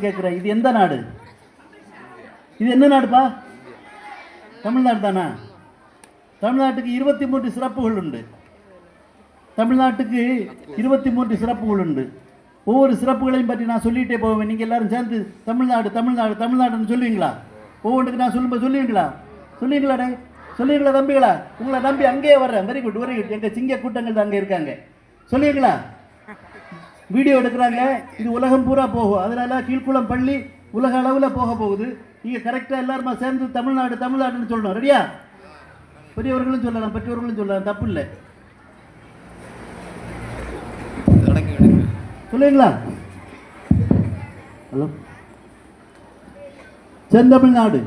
கேட்குறேன் இது எந்த நாடு? இது என்ன நாடுப்பா? தமிழ்நாடு தானா? தமிழ்நாட்டுக்கு இருபத்தி மூன்று சிறப்புகள் உண்டு. தமிழ்நாட்டுக்கு இருபத்தி மூன்று சிறப்புகள் உண்டு. ஒவ்வொரு சிறப்புகளையும் பற்றி நான் சொல்லிட்டே போவேன். நீங்கள் எல்லாரும் சேர்ந்து தமிழ்நாடு தமிழ்நாடு தமிழ்நாடுன்னு சொல்லுவீங்களா? ஒவ்வொன்றுக்கு நான் சொல்லும்போது சொல்லுவீங்களா? சொல்லுவீங்களா டே சொல்லுவீங்களா தம்பிகளா? உங்களை நம்பி அங்கேயே வர்றேன். வெரி குட் வெரி குட் எங்கள் சிங்க கூட்டங்கள் அங்கே இருக்காங்க. சொல்லுவீங்களா? வீடியோ எடுக்கிறாங்க இது உலகம் பூரா போகும். அதனால கீழ்குளம் பள்ளி உலக அளவில் போக போகுது. நீங்கள் கரெக்டாக எல்லாருமா சேர்ந்து தமிழ்நாடு தமிழ்நாடுன்னு சொல்லணும். ரெடியா பெரியவர்களும் சொல்லலாம் பெற்றோர்களும் சொல்லலாம். தப்பு இல்லை. சொல்லுங்களா ஹலோ. செந்தமிழ்நாடு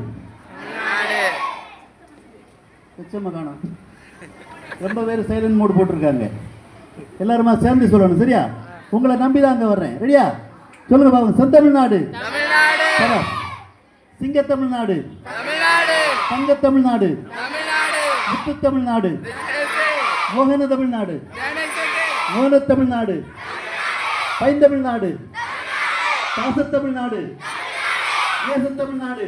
எச்சம்மா ரொம்ப பேர் சைலண்ட் மோடு போட்டிருக்காங்க. எல்லாருமா சேர்ந்து சொல்லணும் சரியா? உங்களை நம்பி தான் அங்கே வர்றேன் ரெடியா சொல்லுங்க பாருங்க செந்தமிழ்நாடு. சிங்க தமிழ்நாடு. தங்க தமிழ்நாடு. முத்து தமிழ்நாடு மோகன தமிழ்நாடு. மோகன தமிழ்நாடு. பைந்தமிழ்நாடு பாச தமிழ்நாடு நேச தமிழ்நாடு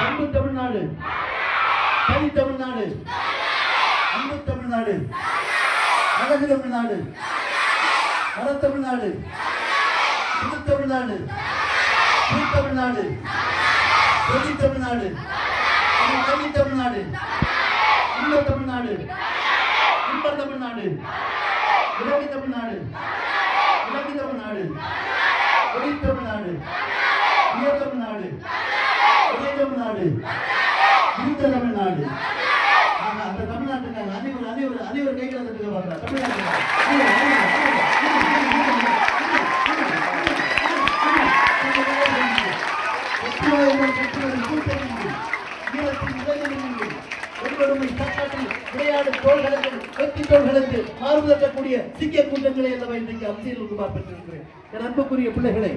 பண்பு தமிழ்நாடு கனி தமிழ்நாடு அன்பு தமிழ்நாடு அழகு தமிழ்நாடு வட தமிழ்நாடு புது தமிழ்நாடு புது தமிழ்நாடு கொடி தமிழ்நாடு கனி தமிழ்நாடு இன்ப தமிழ்நாடு இன்ப தமிழ்நாடு இலங்கை தமிழ்நாடு இலங்கை தமிழ்நாடு ஒளி தமிழ்நாடு உயர் தமிழ்நாடு உயர் தமிழ்நாடு இருந்த தமிழ்நாடு அந்த தமிழ்நாட்டுக்காக அனைவரும் அனைவரும் அனைவரும் கைகளை தட்டுங்க பார்க்கலாம் தமிழ்நாட்டுக்காக ஒருவருமை தற்காட்டில் விளையாடும் தோள்களுக்கும் வெற்றி தோள்களுக்கு மாறுதற்கக்கூடிய சிக்கிய கூட்டங்களை எல்லாம் இன்றைக்கு அரசியல் ரூபாய் பெற்றிருக்கிறேன். என் அன்புக்குரிய பிள்ளைகளை